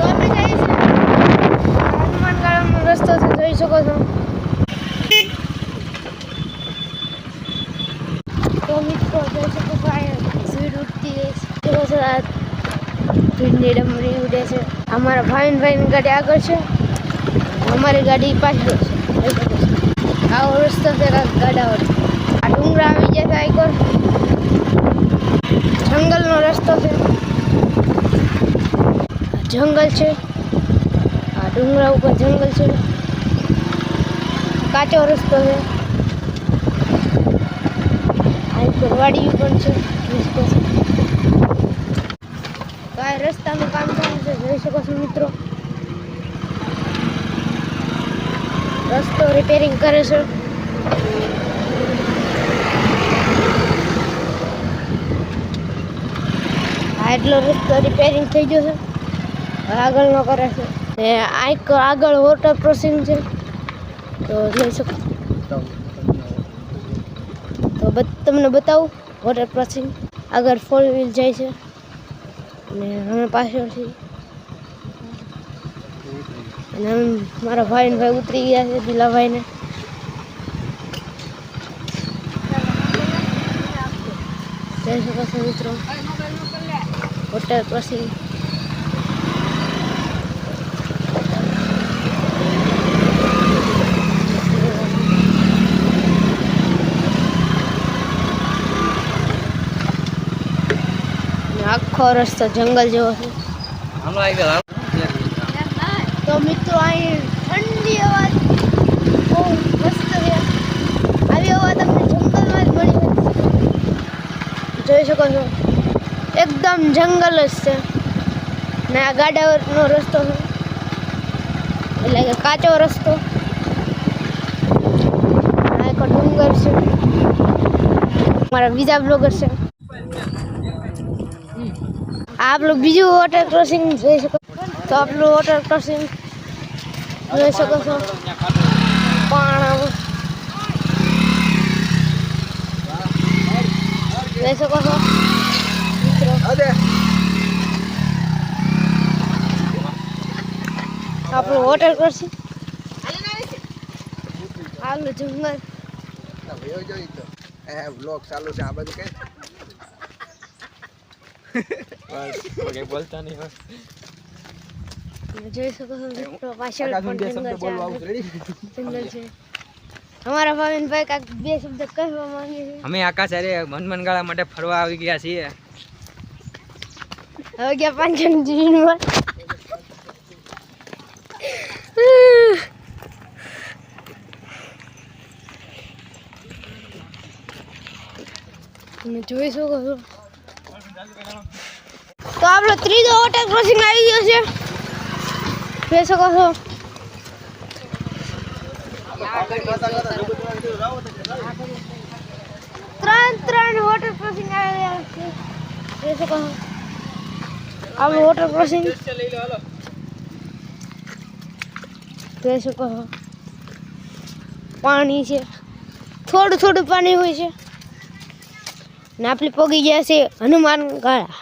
તો અમે જઈએ છીએ હનુમાનગાળાનો રસ્તો છે, જોઈ શકો છો. તો મિત્રો, જોઈ શકો છો સ્પીડ ઉઠતી રહે છે. આ ભીડની ડમરી ઉડે છે. અમારા ભાઈનભાઈની ગાડી આગળ છે. અમારી ગાડી પાછળ છે. જોઈ આવો રસ્તો છે ગાડાવાળો આ ડુંગરા આવી ગયા છે આઈકોર જંગલનો રસ્તો છે. જંગલ છે આ ડુંગરા ઉપર જંગલ છે કાચો રસ્તો છે આ ઉપર વાડીઓ પણ છે રસ્તો છે તો આ રસ્તાનું કામ ચાલુ છે? જોઈ શકો છો મિત્રો। રસ્તો રિપેરિંગ કરે છે। આ એટલો રસ્તો રિપેરિંગ થઈ ગયો છે। હવે આગળનો કરે છે. ને આ એક આગળ વોટર ક્રોસિંગ છે. તો જોઈ શકો. તો તમને બતાવું વોટર ક્રોસિંગ આગળ ફોર વ્હીલ જાય છે. અને અમે પાછળથી અને મારા ભાઈ ભાઈ ઉતરી ગયા છે દિલાભાઈને જય શકો મિત્રો. વોટર ક્રોસિંગ અને આખો રસ્તો જંગલ જેવો છે. તો મિત્રો અહીં ઠંડી અવાજ બહુ મસ્ત છે. આવી અવાજ તમને જંગલમાં જ મળી જોઈ શકો છો? એકદમ જંગલ જ છે. ને આ ગાડાનો રસ્તો છે. એટલે કે કાચો રસ્તો. આ એક ડુંગર છે. મારા બીજા બ્લોગર છે. આપણું બીજું વોટર ક્રોસિંગ જોઈ શકો. તો આપણું વોટર ક્રોસિંગ જોઈ શકો છો. પણ જોઈ શકો છો. આપણું વોટર ક્રોસિંગ આલું જંગલ ચાલુ છે, આ બધું કઈ કઈ બોલતા નહીં તમે જોઈ શકો છો પાછળ જંગલ છે અમારા કાંઈક બે શબ્દ કહેવા માંગે છે. અમે આકાશ અરે મનમનગાળા માટે ફરવા આવી ગયા છીએ. હવે ગયા પાંચ જીવનમાં તમે જોઈ શકો છો. તો આપણો ત્રીજો ઓવરટેક ક્રોસિંગ આવી ગયો છે. જોઈ શકો છો. ત્રણ ત્રણ વોટર ક્રોસિંગ આવી ગયા છે. જોઈ શકો છો. આપણું વોટર ક્રોસિંગ જોઈ શકો છો. પાણી છે. થોડું થોડું પાણી હોય છે. ને આપણે પગી ગયા છે હનુમાન ગાળા.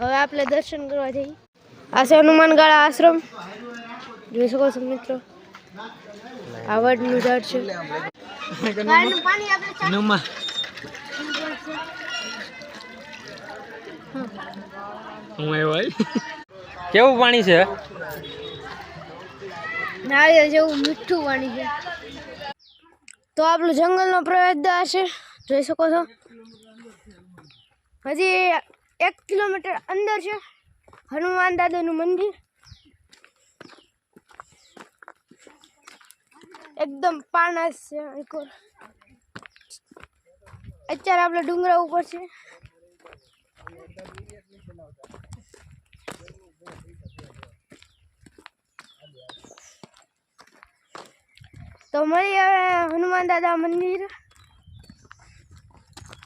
હવે આપણે દર્શન કરવા જઈએ. આ છે હનુમાન ગાળા આશ્રમ. જોઈ શકો છો મિત્રો. આ વડનું ઝાડ છે. કેવું પાણી છે? નારિયેળ જેવું મીઠું પાણી છે. તો આપણું જંગલનો પ્રવેશદ્વાર છે. જોઈ શકો છો. હજી એક કિલોમીટર અંદર છે હનુમાન દાદાનું મંદિર. એકદમ પાણસ છે અત્યારે આપણે ડુંગરા ઉપર છે. તો મળી હવે હનુમાન દાદા મંદિર.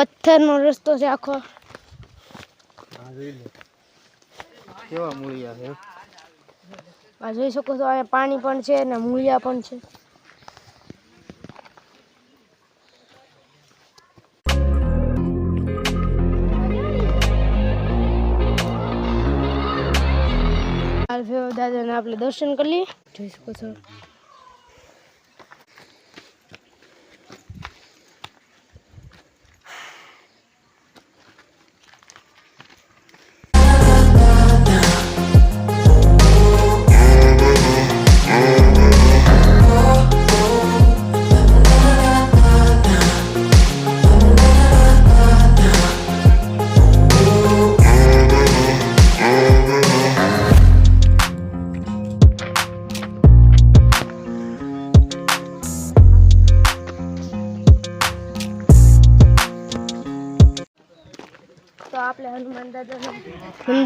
પથ્થરનો રસ્તો છે આખો. કેવા મૂળિયા છે આ જોઈ શકો છો અહીંયા પાણી પણ છે અને મૂળિયા પણ છે. દાદાને આપણે દર્શન કરી લઈએ. જોઈ શકો છો.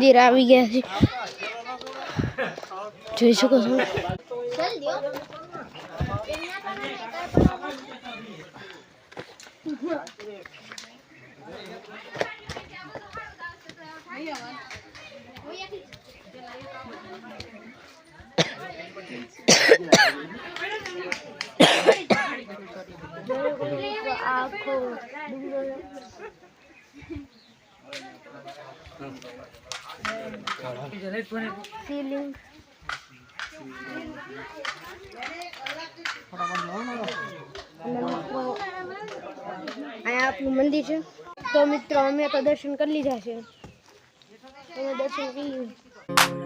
મંદિર આવી ગયા છે. જોઈ શકો છો. આખો સીલિંગ અહીંયા આપણું મંદિર છે. તો મિત્રો, અમે તો દર્શન કરી લીધા છે. દર્શન કરી લીધું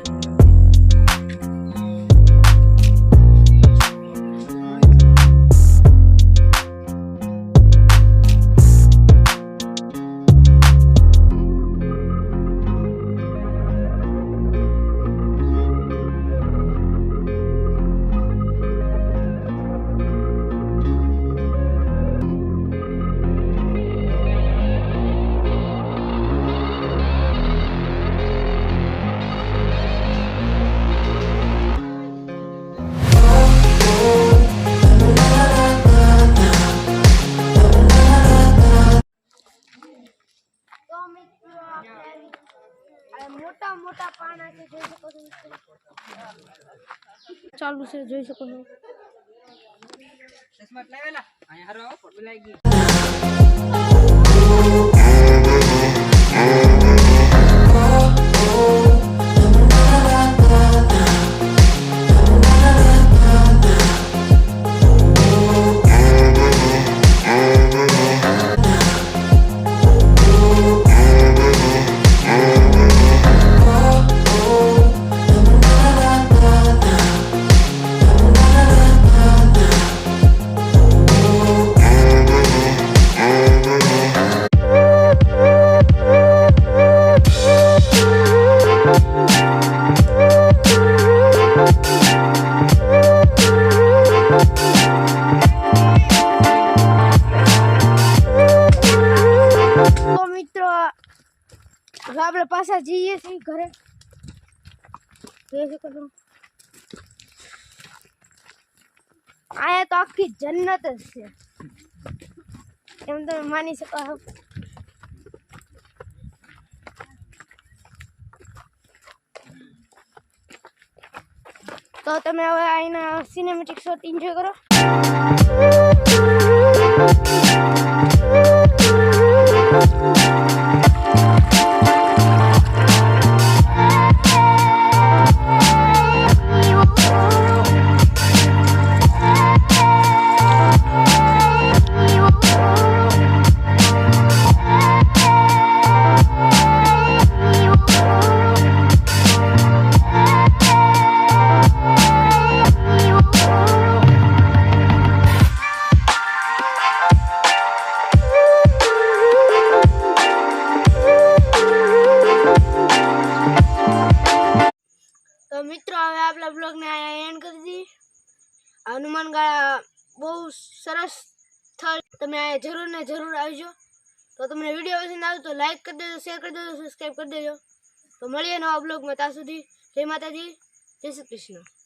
ચાલુ છે જોઈ શકો છો. તો ઘરે. જોઈ આયા તો આખી જન્નત જ છે. એમ તમે માની શકો તો તમે હવે અહીંના સિનેમેટિક શોટ એન્જોય કરો. હનુમાન ગાળા બહુ સરસ સ્થળ તમે અહીંયા જરૂર ને જરૂર આવજો. તો તમને વીડિયો પસંદ આવે તો લાઈક કરી દેજો શેર કરી દેજો સબસ્ક્રાઈબ કરી દેજો. તો મળીએ નવા બ્લોગમાં ત્યાં સુધી. જય માતાજી, જય શ્રી કૃષ્ણ.